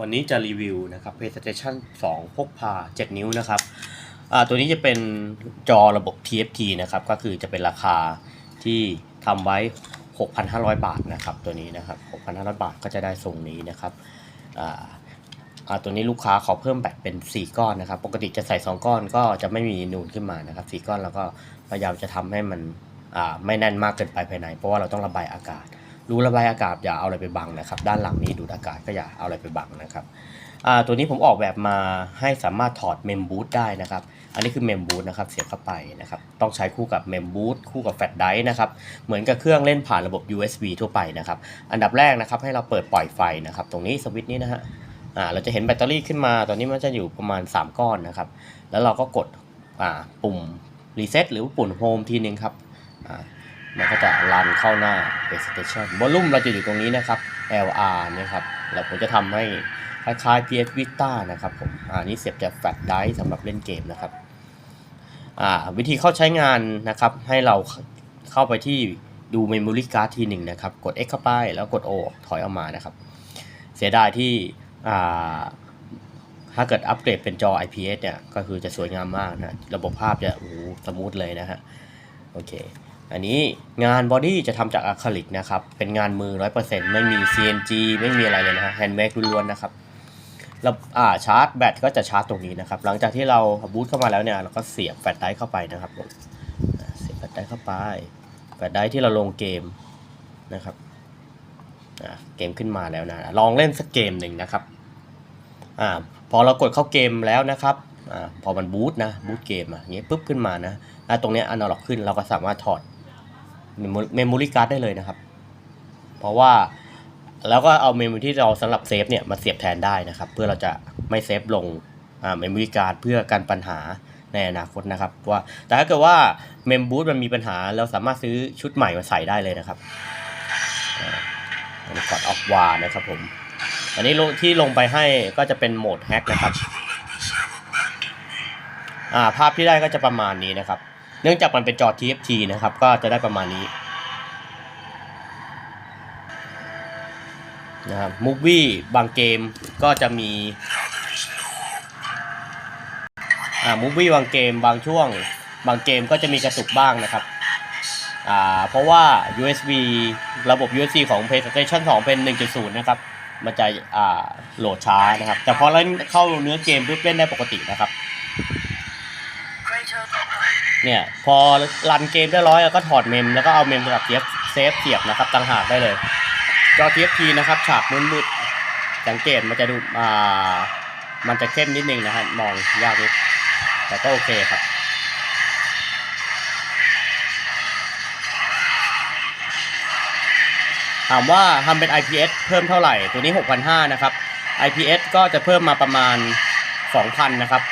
วันนี้จะรีวิวนะครับ PlayStation 2 พกพา 7 นิ้วนะครับตัวนี้จะเป็นจอระบบ TFT นะครับ ก็คือจะเป็นราคาที่ทำไว้ 6,500 บาทนะครับ ตัวนี้นะครับ 6,500 บาทก็จะได้ทรงนี้นะครับตัวนี้ลูกค้าขอเพิ่มแบตเป็น 4 ก้อนนะครับ ปกติจะใส่ 2 ก้อนก็จะไม่มีนูนขึ้นมานะครับ 4 ก้อนแล้วก็พยายามจะทำให้มันไม่แน่นมากเกินไปภายใน เพราะว่าเราต้องระบายอากาศ รูระบายอากาศอย่าเอาอะไรไปบังนะครับ ด้านหลังนี้ดูดอากาศก็อย่าเอาอะไรไปบังนะครับตัวนี้ผมออกแบบมาให้สามารถถอดเมมบูทได้นะครับ อันนี้คือเมมบูทนะครับเสียบเข้าไปนะครับ ต้องใช้คู่กับเมมบูทคู่กับแฟลชไดร์นะครับ เหมือนกับเครื่องเล่นผ่านระบบ USB ทั่วไปนะครับ อันดับแรกนะครับให้เราเปิดปล่อยไฟนะครับ ตรงนี้สวิตช์นี้นะฮะเราจะเห็นแบตเตอรี่ขึ้นมา ตอนนี้มันจะอยู่ประมาณ 3 ก้อนนะครับ แล้วเราก็กดปุ่มรีเซ็ตหรือปุ่มโฮมทีนึงครับ มันก็จะรันเข้าหน้า PlayStation วอลลุ่มเราจะอยู่ตรงนี้นะครับ LR นะครับแล้วผมจะทำให้คล้ายๆ PS Vita นะครับผมอ่านี่เสียบจากแฟลชไดร์สำหรับเล่นเกมนะครับอ่าวิธีเข้าใช้งานนะครับ ให้เราเข้าไปที่ดู Memory Card ทีหนึ่งนะครับ กด X เข้าไปแล้วกด O ถอยออกมานะครับ เสียดายที่อ่าถ้าเกิดอัปเกรดเป็นจอ IPS เนี่ย ก็คือจะสวยงามมากนะ ระบบภาพจะโอ้สมูทเลยนะฮะ โอเค อันนี้งานบอดี้จะทำจากอะคริลิกนะครับ เป็นงานมือ 100%ไม่มี CNG ไม่มีอะไรเลยนะฮะแฮนด์เมดล้วนๆนะครับแล้วอ่าชาร์จแบตก็จะชาร์จตรงนี้นะครับ หลังจากที่เราบูตเข้ามาแล้วเนี่ยเราก็เสียบแฟลชไดร์เข้าไปนะครับผมเสียบแฟลชไดร์เข้าไป แฟลชไดร์ที่เราลงเกมนะครับอ่าเกมขึ้นมาแล้วนะ ลองเล่นสักเกมหนึ่งนะครับอ่าพอเรากดเข้าเกมแล้วนะครับอ่าพอมันบูตนะบูตเกมอะอย่างเงี้ยปุ๊บขึ้นมานะแล้วตรงเนี้อนาล็อกขึ้นเราก็สามารถถอด เมมโมรี่การ์ดได้เลยนะครับ เพราะว่าแล้วก็เอาเมมโมรี่ที่เราสำหรับเซฟเนี่ยมาเสียบแทนได้นะครับ เพื่อเราจะไม่เซฟลงเมมโมรี่การ์ดเพื่อกันปัญหาในอนาคตนะครับว่าแต่ถ้าเกิดว่าเมมบูตมันมีปัญหาเราสามารถซื้อชุดใหม่มาใส่ได้เลยนะครับอันนี้กดออกวานะครับผม อันนี้ที่ลงไปให้ก็จะเป็นโหมดแฮกนะครับ อ่าภาพที่ได้ก็จะประมาณนี้นะครับ เนื่องจากมันเป็นจอ TFT นะครับ ก็จะได้ประมาณนี้นะครับมูฟวี่บางเกมก็จะมีอ่ามูฟวี่บางเกมบางช่วง บางเกมก็จะมีกระตุกบ้างนะครับอ่าเพราะว่า USB ระบบ USB ของ PlayStation 2 เป็น 1.0 นะครับ มันจะอ่าโหลดช้านะครับ แต่พอเล่นเข้าเนื้อเกมปุ๊บเล่นได้ปกตินะครับ เนี่ยพอรันเกมได้ร้อยแล้วก็ถอดเมมแล้วก็เอาเมมจากเซฟเซฟเสียบนะครับต่างหากได้เลย จอ TFT นะครับฉากมืดๆสังเกตมันจะดูอ่ามันจะเข้มนิดนึงนะฮะมองยากนิดแต่ก็โอเคครับถามว่าทำเป็น IPS เพิ่มเท่าไหร่ตัวนี้ 6,500 นะครับ IPS ก็จะเพิ่มมาประมาณ 2,000 นะครับ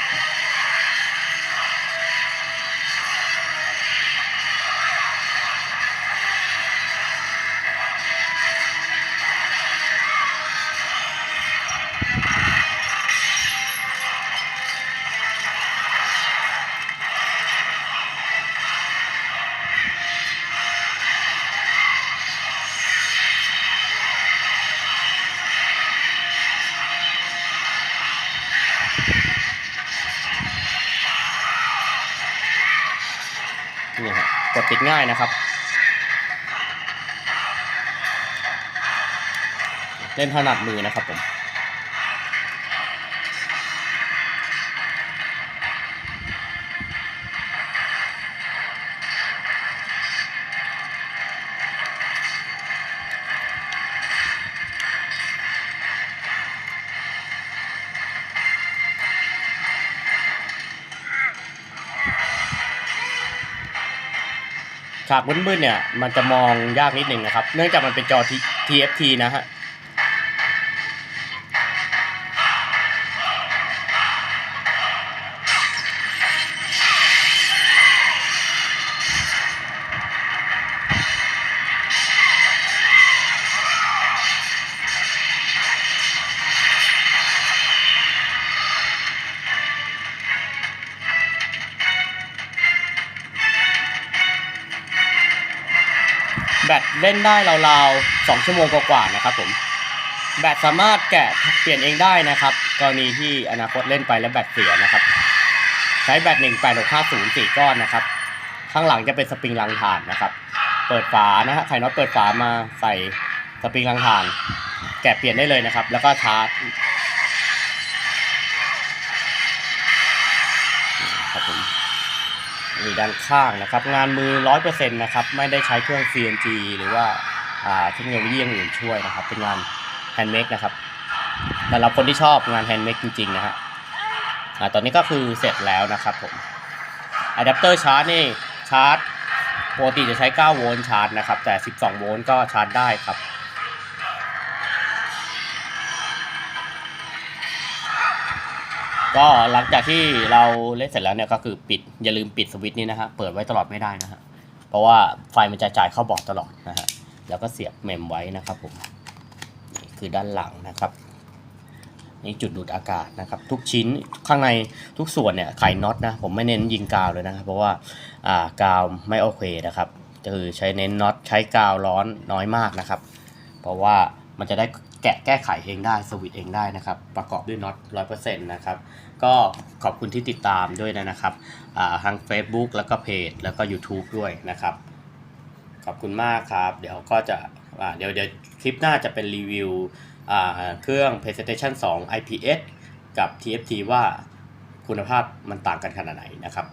ติดง่ายนะครับ เล่นถนัดมือนะครับผม ฉากมืดๆเนี่ยมันจะมองยากนิดนึงนะครับ เนื่องจากมันเป็นจอ T- TFT นะฮะ ตเล่นได้ราวๆสองชั่วโมงกว่าๆนะครับผมแบตสามารถแกะเปลี่ยนเองได้นะครับ กรณีที่อนาคตเล่นไปแล้วแบตเสียนะครับ ใช้แบต18650 4ก้อนนะครับ ข้างหลังจะเป็นสปริงลังถ่านนะครับ เปิดฝานะฮะไขน็อตเปิดฝามาใส่สปริงลังถ่าน แกะเปลี่ยนได้เลยนะครับ แล้วก็ชาร์จ มีด้านข้างนะครับ งานมือ 100%นะครับ ไม่ได้ใช้เครื่อง CNC หรือว่าอ่าเทคโนโลยีอย่างอื่นช่วยนะครับ เป็นงานแฮนด์เมดนะครับสำหรับคนที่ชอบงานแฮนด์เมดจริงๆนะฮะตอนนี้ก็คือเสร็จแล้วนะครับผมอะแดปเตอร์ชาร์จนี่ชาร์จปกติจะใช้ 9 โวลต์ชาร์จนะครับ แต่ 12 โวลต์ก็ชาร์จได้ครับ ก็หลังจากที่เราเล่นเสร็จแล้วเนี่ยก็คือปิดอย่าลืมปิดสวิตช์นี้นะฮะเปิดไว้ตลอดไม่ได้นะฮะเพราะว่าไฟมันจะจ่ายเข้าบอร์ดตลอดนะฮะแล้วก็เสียบเมมไว้นะครับผมนี่คือด้านหลังนะครับนี่จุดดูดอากาศนะครับ ทุกชิ้นข้างในทุกส่วนเนี่ยไขน็อตนะผมไม่เน้นยิงกาวเลยนะครับ เพราะว่าอ่ากาวไม่โอเคนะครับคือใช้เน้นน็อตใช้กาวร้อนน้อยมากนะครับ เพราะว่า มันจะได้แกะแก้ไขเองได้สวิตเองได้นะครับ ประกอบด้วยน็อตร้อยเปอร์เซ็นต์นะครับก็ขอบคุณที่ติดตามด้วยนะครับทาง Facebook แล้วก็เพจแล้วก็ YouTube ด้วยนะครับ ขอบคุณมากครับ เดี๋ยวก็จะเดี๋ยวเดี๋ยวคลิปหน้าจะเป็นรีวิวเครื่อง PlayStation 2 IPS กับ TFT ว่าคุณภาพมันต่างกันขนาดไหนนะครับ